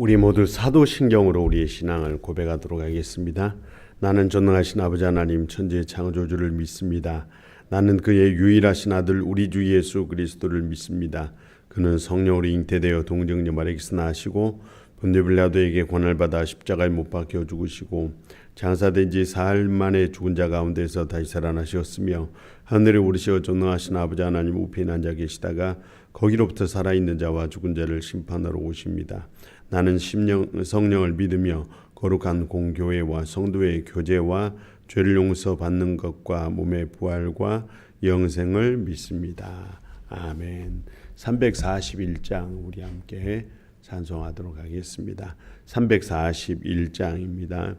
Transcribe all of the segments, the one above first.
우리 모두 사도신경으로 우리의 신앙을 고백하도록 하겠습니다. 나는 전능하신 아버지 하나님 천지의 창조주를 믿습니다. 나는 그의 유일하신 아들 우리 주 예수 그리스도를 믿습니다. 그는 성령으로 잉태되어 동정녀 마리기스 나시고 본데빌라도에게 권을 받아 십자가에 못 박혀 죽으시고 장사된 지 사흘 만에 죽은 자 가운데서 다시 살아나셨으며 하늘에 오르시어 전능하신 아버지 하나님 우편에 앉아 계시다가 거기로부터 살아있는 자와 죽은 자를 심판하러 오십니다. 나는 심령, 성령을 믿으며 거룩한 공교회와 성도의 교제와 죄를 용서 받는 것과 몸의 부활과 영생을 믿습니다. 아멘. 341장 우리 함께 찬송하도록 하겠습니다. 341장입니다.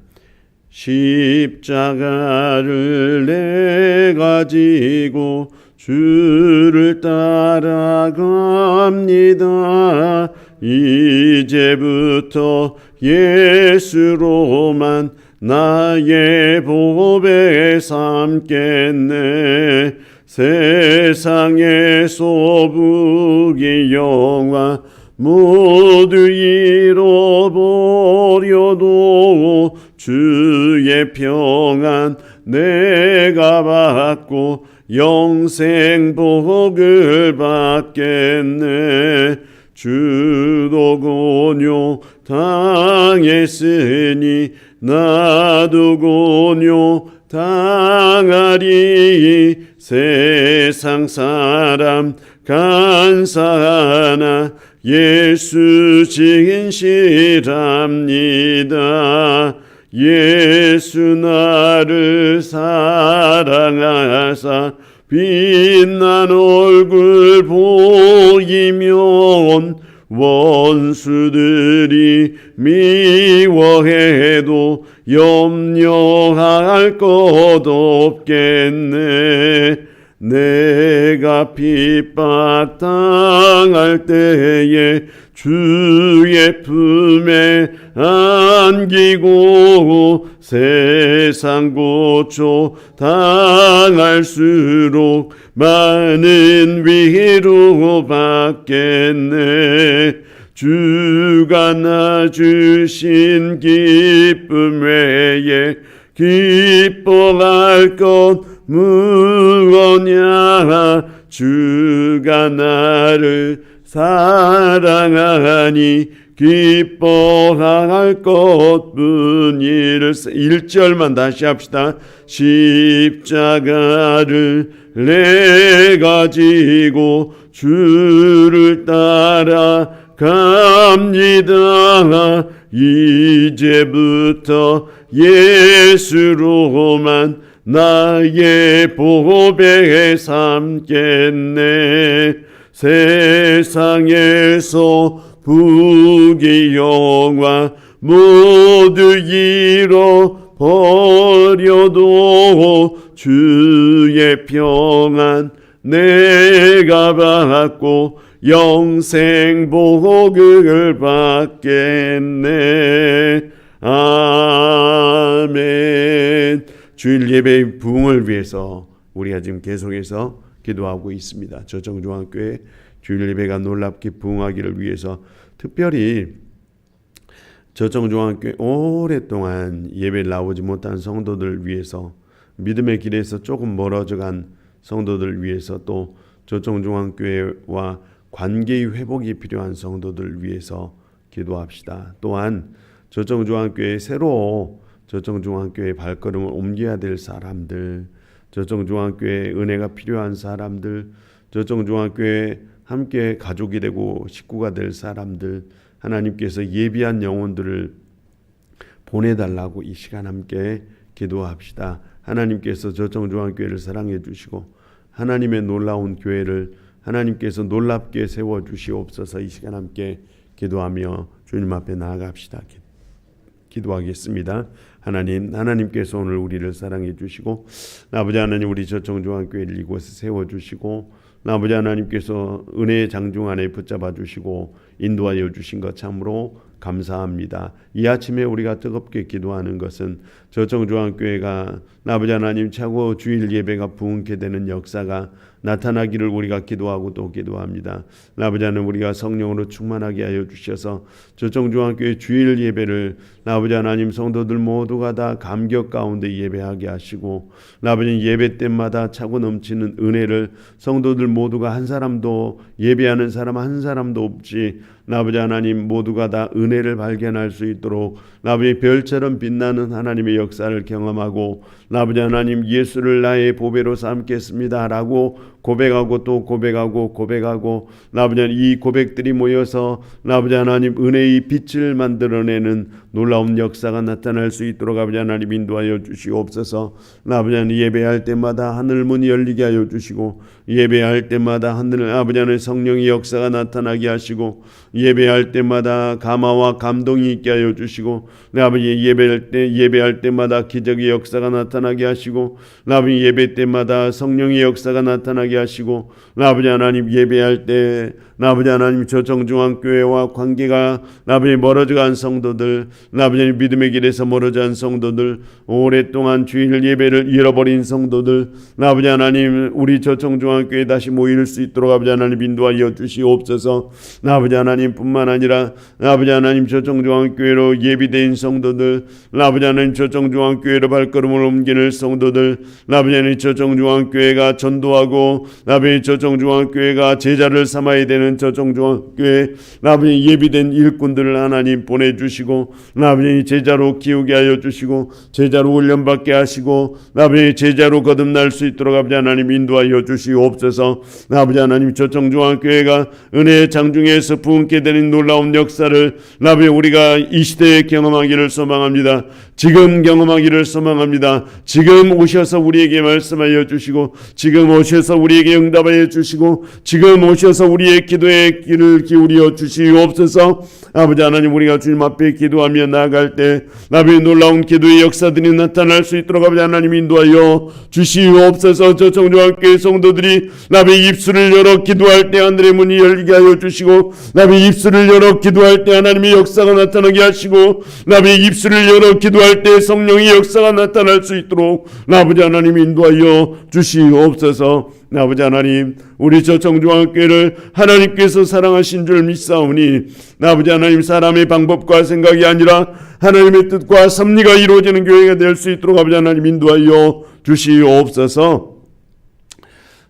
십자가를 내 가 지고 주를 따라갑니다. 이제부터 예수로만 나의 보배 삼겠네. 세상의 소부기 영화 모두 잃어버려도 주의 평안 내가 받고 영생 복을 받겠네 주도 곤요 당했으니 나도 곤요 당하리 세상 사람 간사하나 예수 진실합니다. 예수 나를 사랑하사 빛난 얼굴 보이면 원수들이 미워해도 염려할 것 없겠네. 내가 핍박당할 때에 주의 품에 안기고 세상 고초 당할수록 많은 위로 받겠네. 주가 나 주신 기쁨 외에 기뻐할 것 무엇냐 주가 나를 사랑하니 기뻐할 것뿐이를 1절만 다시 합시다. 십자가를 내 가 지고 주를 따라 갑니다. 이제부터 예수로만 나의 보배 삼겠네. 세상에서 부귀영화 모두 잃어 버려도 주의 평안 내가 받고 영생 복을 받겠네. 아멘. 주일 예배의 부흥을 위해서 우리가 지금 계속해서 기도하고 있습니다. 저정중앙교회 주일 예배가 놀랍게 부흥하기를 위해서 특별히 저정중앙교회 오랫동안 예배를 나오지 못한 성도들 위해서 믿음의 길에서 조금 멀어져간 성도들 위해서 또 저정중앙교회와 관계의 회복이 필요한 성도들 위해서 기도합시다. 또한 저정중앙교회 새로 저정중앙교회 발걸음을 옮겨야 될 사람들, 저정중앙교회 은혜가 필요한 사람들, 저정중앙교회 함께 가족이 되고 식구가 될 사람들, 하나님께서 예비한 영혼들을 보내달라고 이 시간 함께 기도합시다. 하나님께서 저정중앙교회를 사랑해 주시고 하나님의 놀라운 교회를 하나님께서 놀랍게 세워 주시옵소서 이 시간 함께 기도하며 주님 앞에 나아갑시다. 기도하겠습니다. 하나님, 하나님께서 오늘 우리를 사랑해 주시고 아버지 하나님 우리 저정중앙교회를 이곳에 세워 주시고 아버지 하나님께서 은혜의 장중 안에 붙잡아 주시고 인도하여 주신 것 참으로 감사합니다. 이 아침에 우리가 뜨겁게 기도하는 것은 저정중앙교회가 아버지 하나님 차고 주일 예배가 부흥케 되는 역사가 나타나기를 우리가 기도하고 또 기도합니다. 아버지 하나님 우리가 성령으로 충만하게 하여 주셔서 저정중앙교회 주일 예배를 아버지 하나님 성도들 모두가 다 감격 가운데 예배하게 하시고 아버지 예배 때마다 차고 넘치는 은혜를 성도들 모두가 한 사람도 예배하는 사람 한 사람도 없지 아버지 하나님 모두가 다 은혜를 발견할 수 있도록 아버지 별처럼 빛나는 하나님의 역사를 경험하고 아버지 하나님 예수를 나의 보배로 삼겠습니다라고 고백하고 또 고백하고 고백하고 하나님 이 고백들이 모여서 아버지 하나님 은혜의 빛을 만들어내는 놀라운 역사가 나타날 수 있도록 아버지 하나님 인도하여 주시옵소서. 하나님 예배할 때마다 하늘 문이 열리게 하여 주시고 예배할 때마다 하늘 아버지 하나님 성령의 역사가 나타나게 하시고 예배할 때마다 감화와 감동이 있게 하여 주시고 내 아버지 예배할 때 예배할 때마다 기적의 역사가 나타나게 하시고 내 아버지 예배 때마다 성령의 역사가 나타나게 하시고 내 아버지 하나님 예배할 때 아버지 하나님 저 정중앙 교회와 관계가 아버지 멀어져간 성도들 아버지 믿음의 길에서 멀어져간 성도들 오랫동안 주일 예배를 잃어버린 성도들 아버지 하나님 우리 저 정중앙 교회 다시 모일 수 있도록 아버지 하나님 인도하여 주시옵소서. 아버지 하나님뿐만 아니라 아버지 하나님 저 정중앙 교회로 예비된 성도들 아버지 하나님 저 정중앙 교회로 발걸음을 옮기는 성도들 아버지 하나님 저 정중앙 교회가 전도하고 아버지 저 정중앙 교회가 제자를 삼아야 되는 저 정중앙 교회 아버지 예비된 일꾼들을 하나님 보내주시고 아버지 제자로 키우게 하여 주시고 제자로 훈련받게 하시고 아버지 제자로 거듭날 수 있도록 아버지 하나님 인도하여 주시옵소서. 아버지 하나님 저 정중앙 교회가 은혜의 장중에서 부흥케 되는 놀라운 역사를 아버지 우리가 이 시대에 경험하기를 소망합니다 지금 경험하기를 소망합니다. 지금 오셔서 우리에게 말씀하여 주시고 지금 오셔서 우리에게 응답하여 주시고 지금 오셔서 우리의 기도에 귀를 기울여 주시옵소서. 아버지 하나님 우리가 주님 앞에 기도하며 나아갈 때 나비의 놀라운 기도의 역사들이 나타날 수 있도록 아버지 하나님 인도하여 주시옵소서. 저 정중학교의 성도들이 나비의 입술을 열어 기도할 때 하늘의 문이 열리게 하여 주시고 나비의 입술을 열어 기도할 때 하나님의 역사가 나타나게 하시고 나비의 입술을 열어 기도할 때 성령의 역사가 나타날 수 있도록 아버지 하나님 인도하여 주시옵소서 아버지 하나님 우리 저 정중학교를 하나님께서 사랑하신 줄 믿사오니 아버지 하나님 사람의 방법과 생각이 아니라 하나님의 뜻과 섭리가 이루어지는 교회가 될 수 있도록 아버지 하나님 인도하여 주시옵소서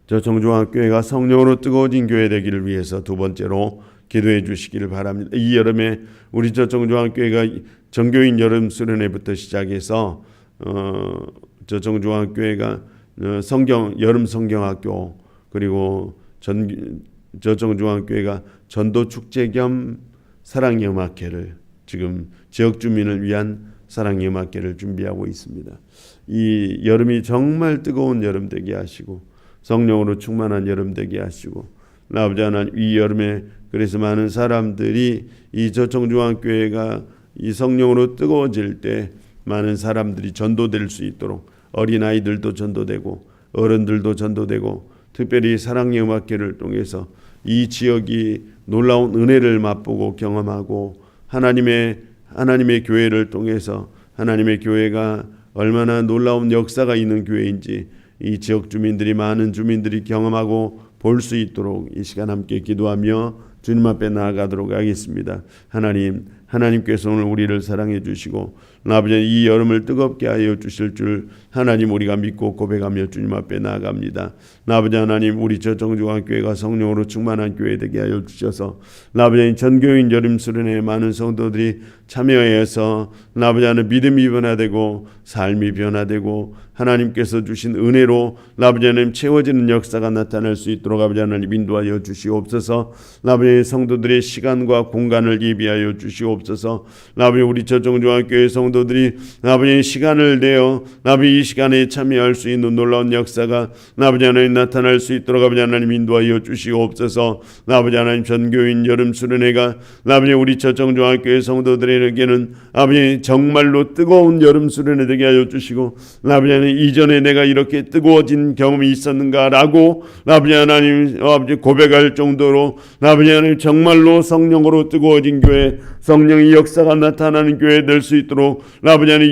저 정중학교회가 성령으로 뜨거워진 교회 되기를 위해서 두 번째로 기도해 주시기를 바랍니다. 이 여름에 우리 저 정중학교회가 정교인 여름 수련회부터 시작해서 어, 저 정중학교회가 어, 성경 여름 성경학교 그리고 전 저 정중앙교회가 전도 축제 겸 사랑의 음악회를 지금 지역 주민을 위한 사랑의 음악회를 준비하고 있습니다. 이 여름이 정말 뜨거운 여름 되게 하시고 성령으로 충만한 여름 되게 하시고 아버지 하나님 이 여름에 그래서 많은 사람들이 이 저정중앙교회가 이 성령으로 뜨거워질 때 많은 사람들이 전도될 수 있도록 어린 아이들도 전도되고 어른들도 전도되고 특별히 사랑의 음악회를 통해서 이 지역이 놀라운 은혜를 맛보고 경험하고 하나님의 하나님의 교회를 통해서 하나님의 교회가 얼마나 놀라운 역사가 있는 교회인지 이 지역 주민들이 많은 주민들이 경험하고 볼 수 있도록 이 시간 함께 기도하며 주님 앞에 나아가도록 하겠습니다. 하나님, 하나님께서 오늘 우리를 사랑해 주시고 아버지 이 여름을 뜨겁게 하여 주실 줄 하나님 우리가 믿고 고백하며 주님 앞에 나아갑니다. 아버지 하나님 우리 저 정중앙교회가 성령으로 충만한 교회 되게 하여 주셔서 아버지 전교인 여름 수련회 많은 성도들이 참여해서 아버지 하나님 믿음이 변화되고 삶이 변화되고 하나님께서 주신 은혜로 아버지 하나님 채워지는 역사가 나타날 수 있도록 아버지 하나님 인도하여 주시옵소서 아버지 성도들의 시간과 공간을 예비하여 주시옵소서 아버지 우리 저 정중앙교회 성 도들이 아버지 시간을 내어 아버지 이 시간에 참여할 수 있는 놀라운 역사가 아버지 하나님 나타날 수 있도록 아버지 하나님 인도하여 주시옵소서. 아버지 하나님 전교인 여름 수련회가 아버지 우리 저 정중앙교회 성도들에게는 아버지 정말로 뜨거운 여름 수련회 되게 하여 주시고 아버지 하나님 이전에 내가 이렇게 뜨거워진 경험이 있었는가라고 아버지 하나님 아버지 고백할 정도로 아버지 하나님 정말로 성령으로 뜨거워진 교회 성령 성령의 역사가 나타나는 교회 될 수 있도록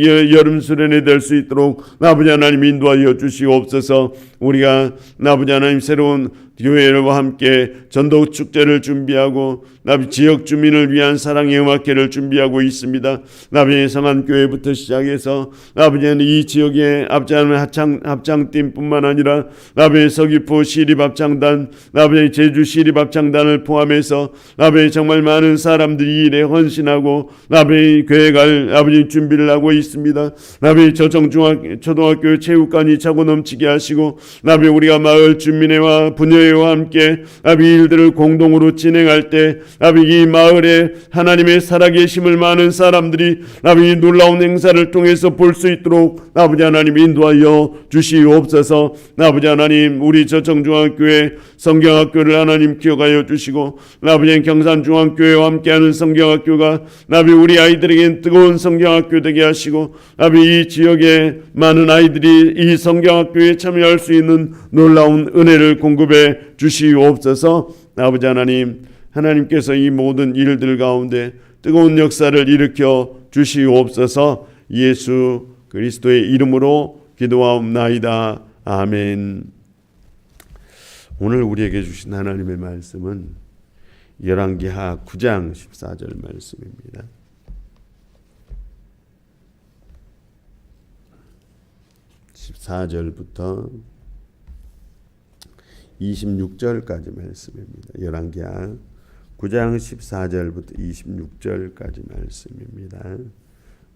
여- 여름 수련회 될수 있도록 아버지 하나님 인도하여 주시옵소서 우리가 아버지 하나님 새로운 교회와 함께 전도 축제를 준비하고 나비 지역 주민을 위한 사랑의 음악회를 준비하고 있습니다. 나비 성한 교회부터 시작해서 하나님 이 지역의 앞장 합창 합창팀뿐만 아니라 나비 서귀포 시립 합창단, 나비 제주 시립 합창단을 포함해서 나비 정말 많은 사람들이 이 일에 헌신하고 나비 교회 갈 아버지 준비를 하고 있습니다. 나비 저정 중학 초등학교 체육관이 차고 넘치게 하시고 나비 우리가 마을 주민회와 분여회와 함께 나비 일들을 공동으로 진행할 때 나비 이 마을에 하나님의 살아계심을 많은 사람들이 이 놀라운 행사를 통해서 볼 수 있도록 아버지 하나님 인도하여 주시옵소서. 아버지 하나님 우리 저정중앙교회 성경학교를 하나님 기억하여 주시고 아버지 경산중앙교회와 함께하는 성경학교가 나비 우리 아이들에겐 뜨거운 성경학교 되게 하시고 나비 이 지역에 많은 아이들이 이 성경학교에 참여할 수 있는 놀라운 은혜를 공급해 주시옵소서. 아버지 하나님 하나님께서 이 모든 일들 가운데 뜨거운 역사를 일으켜 주시옵소서. 예수 그리스도의 이름으로 기도하옵나이다. 아멘. 오늘 우리에게 주신 하나님의 말씀은 열왕기하 9장 14절 말씀입니다. (14절부터) 26절까지 말씀입니다. 열왕기하 9장 14절부터 26절까지 말씀입니다.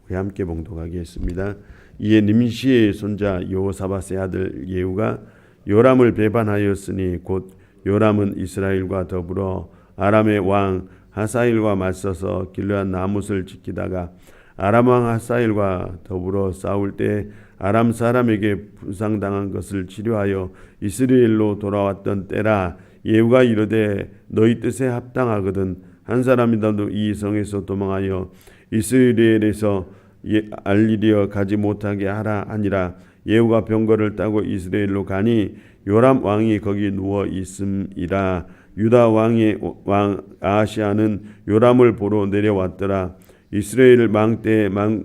우리 함께 봉독하겠습니다. 이에 nim시의 손자 여호사밧의 아들 예후가 요람을 배반하였으니 곧 요람은 이스라엘과 더불어 아람의 왕 하사일과 맞서서 길르한 나못을 지키다가 아람 왕 하사일과 더불어 싸울 때 아람 사람에게 부상당한 것을 치료하여 이스라엘로 돌아왔던 때라 예후가 이르되 너희 뜻에 합당하거든. 한 사람이라도 이 성에서 도망하여 이스라엘에서 예, 알리려 가지 못하게 하라 하니라. 예후가 병거를 따고 이스라엘로 가니 요람 왕이 거기 누워 있음이라. 유다 왕의 왕 아시아는 요람을 보러 내려왔더라 이스라엘 망때 망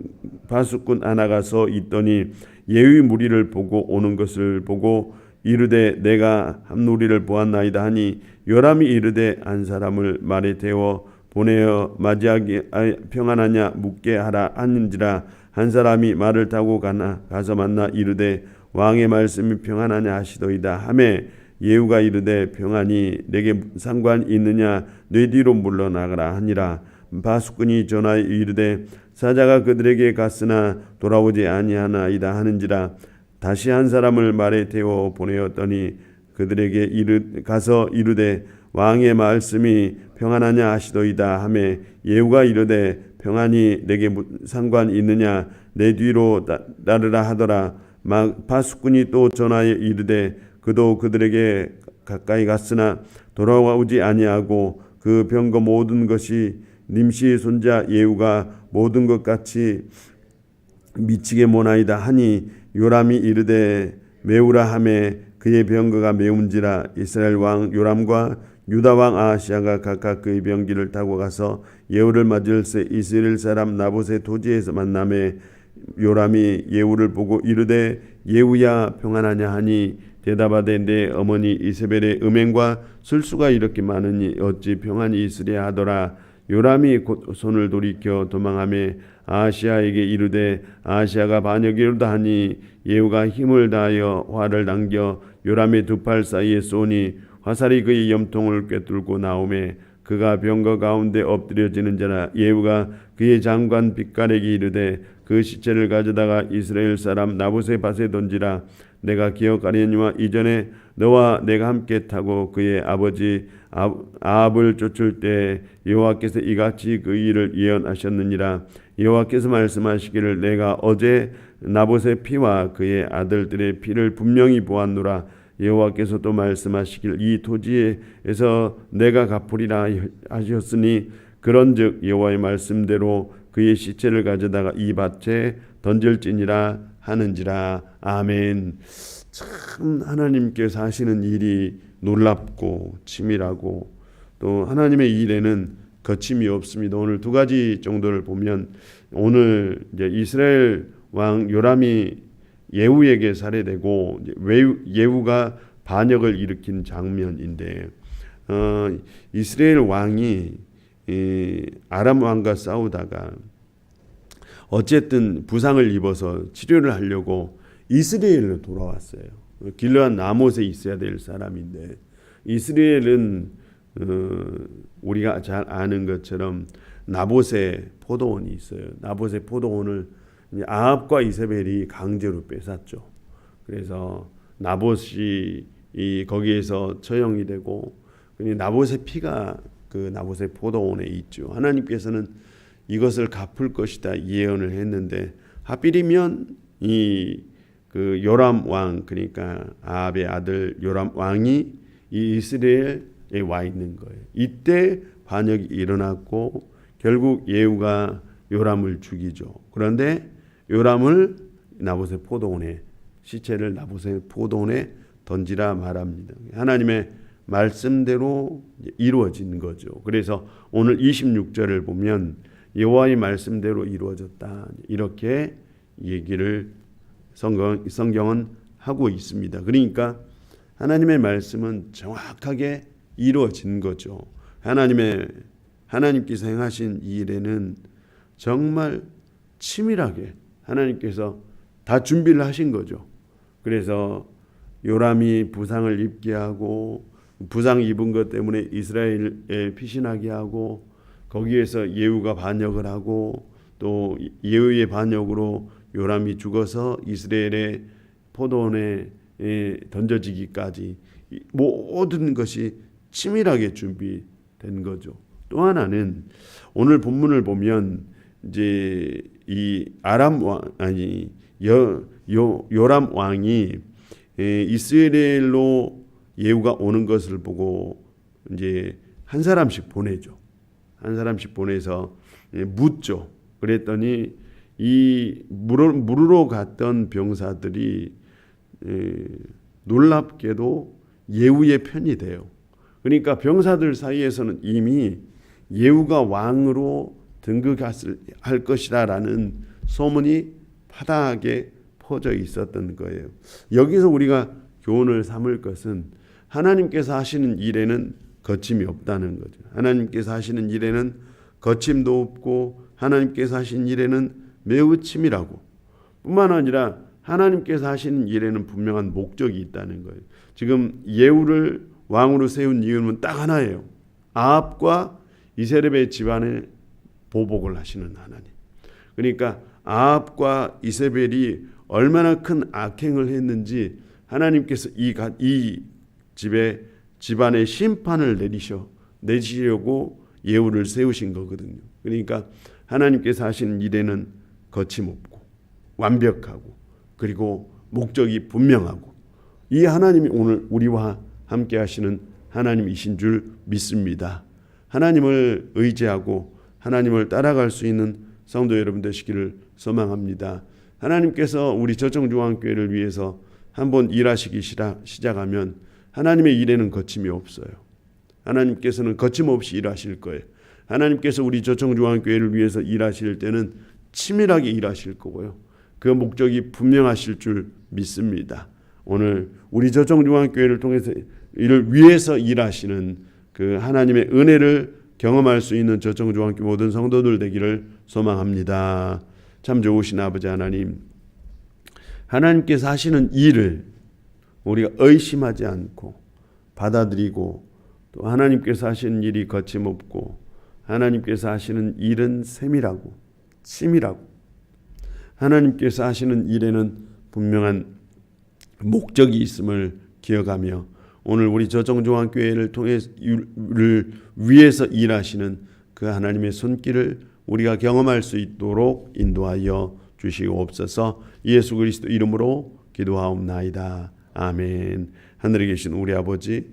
파수꾼 하나가 서 있더니 예의 무리를 보고 오는 것을 보고 이르되 내가 한 무리를 보았나이다 하니 요람이 이르되 한 사람을 말에 태워 보내어 맞이하기 아, 평안하냐 묻게 하라 하는지라 한 사람이 말을 타고 가나 가서 만나 이르되 왕의 말씀이 평안하냐 하시더이다 하매 예후가 이르되 평안이 내게 상관 있느냐 내 뒤로 물러나가라 하니라 바수꾼이 전하여 이르되 사자가 그들에게 갔으나 돌아오지 아니하나이다 하는지라 다시 한 사람을 말에 태워 보내었더니 그들에게 이르 가서 이르되 왕의 말씀이 평안하냐 하시더이다 하매 예후가 이르되 평안이 내게 상관 있느냐? 내 뒤로 따, 따르라 하더라. 막 바수꾼이 또 전하여 이르되 그도 그들에게 가까이 갔으나 돌아오지 아니하고 그 병거 모든 것이 님시의 손자 예후가 모든 것 같이 미치게 모나이다 하니 요람이 이르되 매우라 하매 그의 병거가 매운지라 이스라엘 왕 요람과 유다 왕 아하시아가 각각 그의 병기를 타고 가서 예후를 맞을 새 이스라엘 사람 나봇의 토지에서 만남에 요람이 예후를 보고 이르되 예후야 평안하냐 하니 대답하되 내 어머니 이세벨의 음행과 술수가 이렇게 많으니 어찌 평안이 있으랴 하더라 요람이 곧 손을 돌이켜 도망하며 아시아에게 이르되 아시아가 반역이 이르다 하니 예후가 힘을 다하여 활을 당겨 요람의 두 팔 사이에 쏘니 화살이 그의 염통을 꿰뚫고 나오매 그가 병거 가운데 엎드려지는 자라 예후가 그의 장관 빛가래기 이르되 그 시체를 가져다가 이스라엘 사람 나봇의 밭에 던지라 내가 기억하려니와 이전에 너와 내가 함께 타고 그의 아버지 아합을 쫓을 때 여호와께서 이같이 그 일을 예언하셨느니라. 여호와께서 말씀하시기를 내가 어제 나봇의 피와 그의 아들들의 피를 분명히 보았노라. 여호와께서 또 말씀하시길 이 토지에서 내가 갚으리라 하셨으니 그런즉 여호와의 말씀대로 그의 시체를 가져다가 이 밭에 던질지니라 하는지라. 아멘. 참 하나님께서 하시는 일이 놀랍고 치밀하고 또 하나님의 일에는 거침이 없습니다. 오늘 두 가지 정도를 보면 오늘 이제 이스라엘 왕 요람이 예후에게 살해되고 예후가 반역을 일으킨 장면인데 어, 이스라엘 왕이 이 아람 왕과 싸우다가 어쨌든 부상을 입어서 치료를 하려고 이스라엘로 돌아왔어요. 길르한 나못에 있어야 될 사람인데 이스라엘은 어, 우리가 잘 아는 것처럼 나봇의 포도원이 있어요. 나봇의 포도원을 아합과 이세벨이 강제로 뺏었죠. 그래서 나봇이 이 거기에서 처형이 되고 나봇의 피가 그 나봇의 포도원에 있죠. 하나님께서는 이것을 갚을 것이다 예언을 했는데 하필이면 이 그 요람 왕 그러니까 아합의 아들 요람 왕이 이 이스라엘에 와 있는 거예요. 이때 반역이 일어났고 결국 예후가 요람을 죽이죠. 그런데 요람을 나봇의 포도원에 시체를 나봇의 포도원에 던지라 말합니다. 하나님의 말씀대로 이루어진 거죠. 그래서 오늘 26절을 보면 여호와의 말씀대로 이루어졌다. 이렇게 얘기를 성경, 성경은 하고 있습니다. 그러니까 하나님의 말씀은 정확하게 이루어진 거죠. 하나님의 하나님께서 행하신 이 일에는 정말 치밀하게 하나님께서 다 준비를 하신 거죠. 그래서 요람이 부상을 입게 하고 부상 입은 것 때문에 이스라엘에 피신하게 하고 거기에서 예후가 반역을 하고 또 예후의 반역으로 요람이 죽어서 이스라엘의 포도원에 던져지기까지 모든 것이 치밀하게 준비된 거죠. 또 하나는 오늘 본문을 보면 이제 이 아람 왕 아니 여, 요 요람 왕이 이스라엘로 예후가 오는 것을 보고 이제 한 사람씩 보내죠. 한 사람씩 보내서 묻죠. 그랬더니 이 물으러 갔던 병사들이 놀랍게도 예후의 편이 돼요. 그러니까 병사들 사이에서는 이미 예후가 왕으로 등극할 것이다라는 소문이 파다하게 퍼져 있었던 거예요. 여기서 우리가 교훈을 삼을 것은 하나님께서 하시는 일에는 거침이 없다는 거죠. 하나님께서 하시는 일에는 거침도 없고 하나님께서 하신 일에는 매우 치밀하고 뿐만 아니라 하나님께서 하시는 일에는 분명한 목적이 있다는 거예요. 지금 예후를 왕으로 세운 이유는 딱 하나예요. 아합과 이세렙의 집안에 보복을 하시는 하나님. 그러니까 아합과 이세벨이 얼마나 큰 악행을 했는지 하나님께서 이, 이 집에 집안의 심판을 내리셔 내시려고 예후를 세우신 거거든요. 그러니까 하나님께서 하시는 일에는 거침없고 완벽하고 그리고 목적이 분명하고 이 하나님이 오늘 우리와 함께 하시는 하나님이신 줄 믿습니다. 하나님을 의지하고 하나님을 따라갈 수 있는 성도 여러분 되시기를 소망합니다. 하나님께서 우리 저정중앙교회를 위해서 한번 일하시기 시작하면 하나님의 일에는 거침이 없어요. 하나님께서는 거침없이 일하실 거예요. 하나님께서 우리 저청중앙교회를 위해서 일하실 때는 치밀하게 일하실 거고요. 그 목적이 분명하실 줄 믿습니다. 오늘 우리 저청중앙교회를 통해서 이를 위해서 일하시는 그 하나님의 은혜를 경험할 수 있는 저청중앙교 모든 성도들 되기를 소망합니다. 참 좋으신 아버지 하나님, 하나님께서 하시는 일을 우리가 의심하지 않고 받아들이고 또 하나님께서 하시는 일이 거침없고 하나님께서 하시는 일은 세밀하고 치밀하고 하나님께서 하시는 일에는 분명한 목적이 있음을 기억하며 오늘 우리 저정중앙교회를 통해를 위해서 일하시는 그 하나님의 손길을 우리가 경험할 수 있도록 인도하여 주시옵소서 예수 그리스도 이름으로 기도하옵나이다. 아멘. 하늘에 계신 우리 아버지